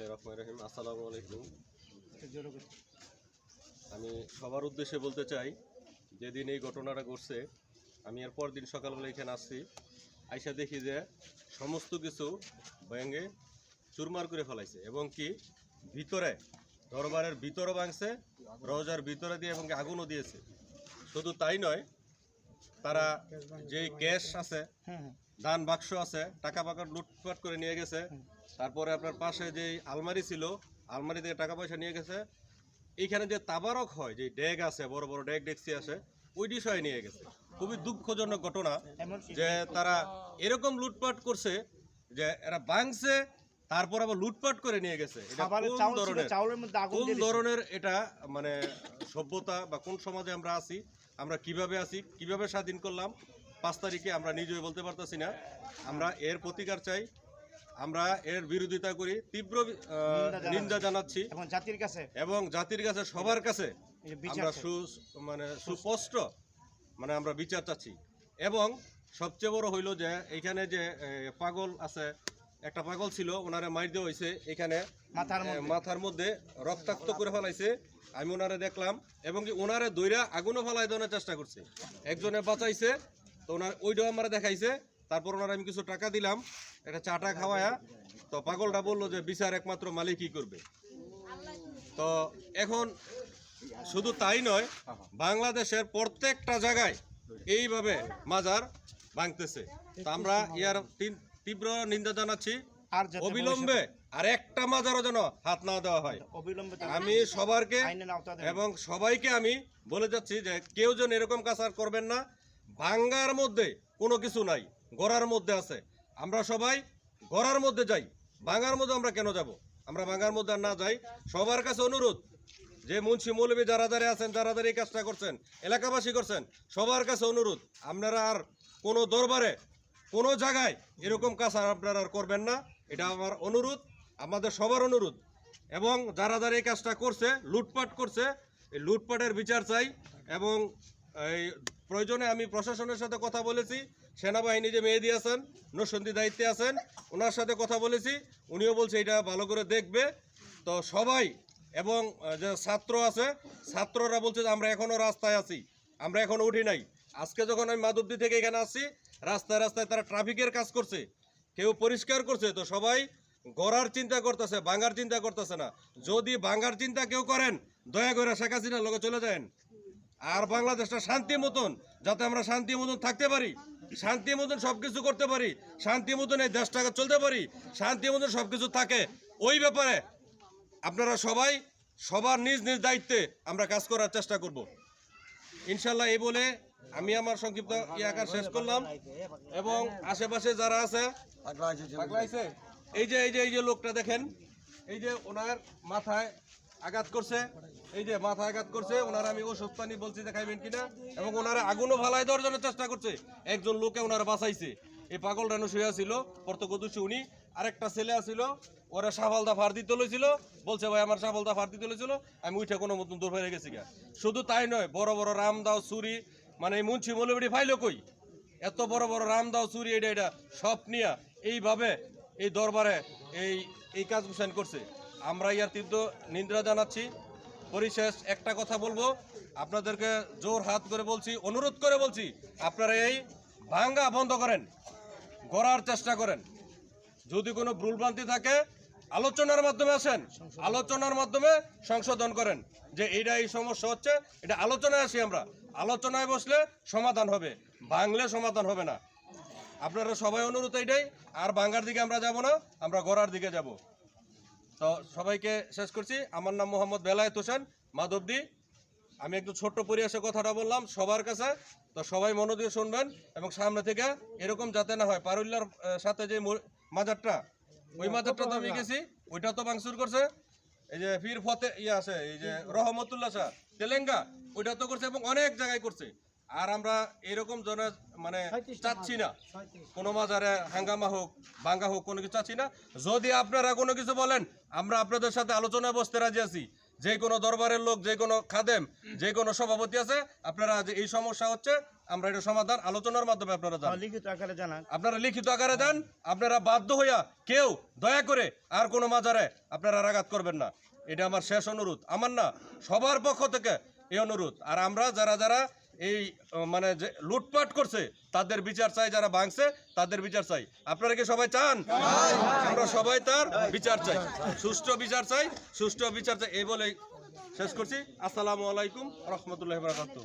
বিসমিল্লাহ রহমান রহিম। আসসালামু আলাইকুম। আমি সবার উদ্দেশ্যে বলতে চাই যেদিন এই ঘটনাটা ঘটছে আমি এর পর দিন সকালবেলা এখানে আসছি। আইসা দেখি যে সমস্ত কিছু ভেঙে চুরমার করে ফেলাইছে এবং কি ভিতরে দরবারের ভিতরে ভাঙছে রোজার ভিতরে দিয়ে এবং আগুনও দিয়েছে। শুধু তাই নয় তারা যেই ক্যাশ আছে দান বাক্স আছে টাকা পাকা লুটপাট করে নিয়ে গেছে। তারপরে আপনার পাশে যে আলমারি ছিল আলমারি থেকে টাকা পয়সা নিয়ে গেছে। এইখানে যে তাবারক হয় যে ডেগ আছে বড় বড় ডেগ ডেকসি আছে ওই বিষয়ে নিয়ে গেছে। খুবই দুঃখজনক ঘটনা যে তারা এরকম লুটপাট করছে যে এরা বাংছে তারপর আবার লুটপাট করে নিয়ে গেছে। কোন। ধরনের এটা মানে সভ্যতা বা কোন সমাজে আমরা আছি আমরা কীভাবে আছি কীভাবে স্বাধীন করলাম পাঁচ তারিখে আমরা নিজেই বলতে পারতেছি না। আমরা এর প্রতিকার চাই। আমরা এর বিরোধিতা করি তীব্র নিন্দা জানাচ্ছি। এখন জাতির কাছে। এবং জাতির কাছে সবার কাছে আমরা সু মানে সুস্পষ্ট মানে আমরা বিচার চাচ্ছি। এবং সবচেয়ে বড় হইল যে এখানে যে পাগল আছে একটা পাগল ছিল ওনারে মার দেওয়া হয়েছে এখানে মাথার মধ্যে। মাথার মধ্যে রক্তাক্ত করে ফেলাইছে। আমি ওনারে দেখলাম এবং কি ওনারে দইরা আগুনও ফেলাই দেওয়ার চেষ্টা করছে। একজনে বাঁচাইছে তো ওনার ওইটাও আমার দেখাইছে। তারপর ওনার আমি কিছু টাকা দিলাম একটা চাটা খাওয়ায়া। তো পাগলটা বলল যে বিচার একমাত্র মালিকই করবে। তো এখন শুধু তাই নয় বাংলাদেশের প্রত্যেকটা জায়গায় এইভাবে মাজার ভাঙতেছে। তো আমরা ইয়ার তীব্র নিন্দা জানাচ্ছি। আর অবিলম্বে আর একটা মাজারও যেন হাত না দেওয়া হয়। অবিলম্বে আমি সবারকে। এবং সবাইকে আমি বলে যাচ্ছি যে কেউ যেন এরকম কাজ আর করবেন না। ভাঙ্গার মধ্যে কোনো কিছু নাই, গড়ার মধ্যে আছে। আমরা সবাই গড়ার মধ্যে যাই, ভাঙ্গার মধ্যে আমরা কেন যাব? আমরা ভাঙ্গার মধ্যে আর না যাই, সবার কাছে অনুরোধ যে মুন্সি মৌলবী যারা যারা আছেন, যারা যারা এই কাজটা করছেন, এলাকাবাসী করছেন, সবার কাছে অনুরোধ, আপনারা আর কোনো দরবারে, কোনো জায়গায় এরকম কাজ আর আপনারা আর করবেন না, এটা আমার অনুরোধ, আমাদের সবার অনুরোধ। এবং যারা যারা এই কাজটা করছে, লুটপাট করছে, এই লুটপাটের বিচার চাই এবং এই প্রয়োজনে আমি প্রশাসনের সাথে কথা বলেছি, সেনাবাহিনী যে মেয়ে দিয়েছেন নসন্দি দায়িত্বে আছেন, ওনার সাথে কথা বলেছি, উনিও বলছে এটা ভালো করে দেখবে। তো সবাই এবং যে ছাত্র আছে, ছাত্ররা বলছে যে আমরা এখনও রাস্তায় আছি, আমরা এখনও উঠি নাই। আজকে যখন আমি মাধবদী থেকে এখানে আসছি, রাস্তায় রাস্তায় তারা ট্রাফিকের কাজ করছে, কেউ পরিষ্কার করছে, তো সবাই গড়ার চিন্তা করতেছে, ভাঙার চিন্তা করতেছে না। যদি ভাঙার চিন্তা কেউ করেন, দয়া করে শেখ হাসিনার লোকে চলে যান আর বাংলাদেশটা শান্তি মতন, যাতে আমরা শান্তি মতন থাকতে পারি, শান্তি মতন সব কিছু করতে পারি, শান্তি মতন এই দেশটাকে চলতে পারি, শান্তি মতন সব কিছু থাকে, ওই ব্যাপারে আপনারা সবাই সবার নিজ নিজ দায়িত্বে আমরা কাজ করার চেষ্টা করব। ইনশাল্লাহ এই বলে আমি আমার সংক্ষিপ্ত ইয়াকার শেষ করলাম এবং আশেপাশে যারা আছে এই যে এই যে এই যে লোকটা দেখেন, এই যে ওনার মাথায় আঘাত করছে। এই যে মাথায় আঘাত করছে, ওনারা আমি ওষুধ পানি বলছি যে খাইবেন কিনা, এবং ওনারা আগুনও ভালাই দেওয়ার জন্য চেষ্টা করছে। একজন লোকে ওনারা বাঁচাইছে। এই পাগল রানু শুয়ে ছিল প্রত্যক্ষদর্শী উনি। আরেকটা ছেলে আছিল, ওরা সাফালদা ফার দিতে লইছিল। বলছে, ভাই, আমার সাফালদা ফার দিতে লইছিল, আমি উঠে কোনো মতন দূর হয়ে গেছি গা। শুধু তাই নয়, বড় বড় রামদাও চুরি মানে এই মুন্সি মৌলবিড়ি ফাইলো কই? এত বড় বড় রামদাও চুরি, এটা এটা সব নিয়া এইভাবে এই দরবারে এই এই কাজ গুছান করছে। আমরা ইয়ার তীব্র নিন্দা জানাচ্ছি। পরিশেষ একটা কথা বলব। আপনাদেরকে জোর হাত করে বলছি, অনুরোধ করে বলছি, আপনারা এই ভাঙ্গা বন্ধ করেন, গড়ার চেষ্টা করেন। যদি কোনো ভুলভ্রান্তি থাকে, আলোচনার মাধ্যমে আসেন, আলোচনার মাধ্যমে সংশোধন করেন যে এইটা এই সমস্যা হচ্ছে, এটা আলোচনায় আসি আমরা। আলোচনায় বসলে সমাধান হবে, ভাঙলে সমাধান হবে না। আপনারা সবাই অনুরোধ এইটাই, আর বাঙ্গার দিকে আমরা যাব না, আমরা গড়ার দিকে যাব। তো সবাইকে শেষ করছি। আমার নাম মোহাম্মদ বেলায়েত হোসেন মাধবদি আমি একটু ছোট্ট পরিবেশে কথাটা বললাম সবার কাছে। তো সবাই মনোযোগে শুনবেন এবং সামনে থেকে এরকম যাতে না হয় পারুল্লার সাথে যে মাজারটা ওই মাজারটা তো আমি গেছি ওইটা তো ভাঙচুর করছে। এই যে ফির ফতে ইয়ে আছে এই যে রহমতুল্লাহ শাহ তেলেঙ্গা ওইটা তো করছে এবং অনেক জায়গায় করছে। আর আমরা এরকম জন মানে চাচ্ছি না। কোনো মাজারে হাঙ্গামা হোক ভাঙ্গা হোক কোনো কিছু চাচ্ছি না। যদি আপনারা কোনো কিছু বলেন আমরা আপনাদের সাথে আলোচনায় বসতে রাজি আছি। যে কোনো দরবারের লোক যে কোনো খাদেম যে কোনো সভাপতি আছে আপনারা যে এই সমস্যা হচ্ছে আমরা এটা সমাধান আলোচনার মাধ্যমে আপনারা জানান। লিখিত আকারে জানান। আপনারা লিখিত আকারে দেন আপনারা বাধ্য হইয়া কেউ দয়া করে আর কোনো মাজারে আপনারা আঘাত করবেন না। এটা আমার শেষ অনুরোধ। আমার না সবার পক্ষ থেকে এই অনুরোধ। আর আমরা যারা যারা এই মানে যে লুটপাট করছে, তাদের বিচার চাই, যারা ভাঙছে, তাদের বিচার চাই। আপনারা কি সবাই চান? আমরা সবাই তার বিচার চাই। সুষ্ঠু বিচার চাই, সুষ্ঠু বিচার চাই, এই বলে শেষ করছি। আসসালামু আলাইকুম, রহমতুল্লাহ বারাকাতুহ।